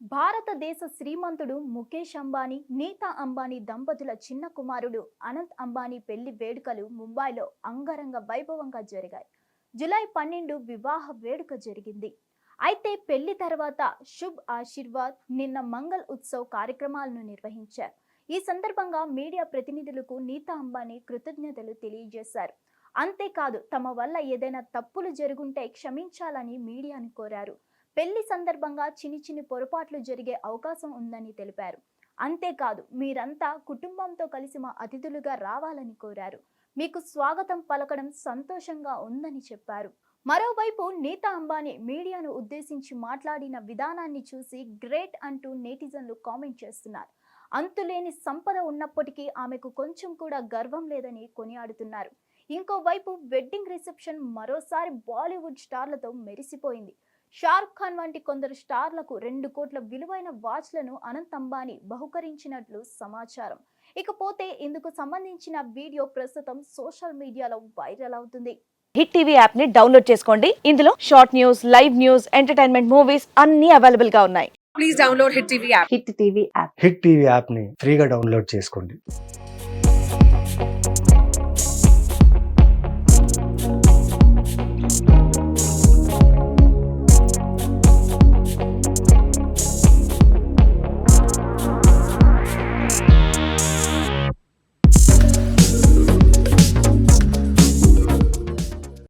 భారతదేశ శ్రీమంతుడు ముఖేష్ అంబానీ నీతా అంబానీ దంపతుల చిన్న కుమారుడు అనంత్ అంబానీ పెళ్ళి వేడుకలు ముంబైలో అంగరంగ వైభవంగా జరిగాయి. జులై పన్నెండు వివాహ వేడుక జరిగింది. అయితే పెళ్ళి తర్వాత శుభ్ ఆశీర్వాద్ నిన్న మంగళ్ ఉత్సవ్ కార్యక్రమాలను నిర్వహించారు. ఈ సందర్భంగా మీడియా ప్రతినిధులకు నీతా అంబానీ కృతజ్ఞతలు తెలియజేశారు. అంతేకాదు తమ వల్ల ఏదైనా తప్పులు జరుగుంటే క్షమించాలని మీడియాను కోరారు. పెళ్ళి సందర్భంగా చిన్ని చిన్ని పొరపాట్లు జరిగే అవకాశం ఉందని తెలిపారు. అంతేకాదు మీరంతా కుటుంబంతో కలిసి మా అతిథులుగా రావాలని కోరారు. మీకు స్వాగతం పలకడం సంతోషంగా ఉందని చెప్పారు. మరోవైపు నీతా అంబానీ మీడియాను ఉద్దేశించి మాట్లాడిన విధానాన్ని చూసి గ్రేట్ అంటూ నేటిజన్లు కామెంట్ చేస్తున్నారు. అంతులేని సంపద ఉన్నప్పటికీ ఆమెకు కొంచెం కూడా గర్వం లేదని కొనియాడుతున్నారు. ఇంకోవైపు వెడ్డింగ్ రిసెప్షన్ మరోసారి బాలీవుడ్ స్టార్లతో మెరిసిపోయింది. షారుఖ్ ఖాన్ వంటి కొందరు స్టార్లకు రెండు కోట్ల విలువైన వాచ్లను అనంత్ అంబానీ బహుకరించినట్లు సమాచారం. ఇకపోతే ఇందుకు సంబంధించిన వీడియో ప్రస్తుతం సోషల్ మీడియాలో వైరల్ అవుతుంది. హిట్ టీవీ యాప్ని డౌన్లోడ్ చేసుకోండి. ఇందులో short news live news entertainment movies అన్ని అవైలబుల్గా ఉన్నాయి. Please download hit TV app. Hit TV app. Hit TV యాప్ని ఫ్రీగా డౌన్లోడ్ చేసుకోండి.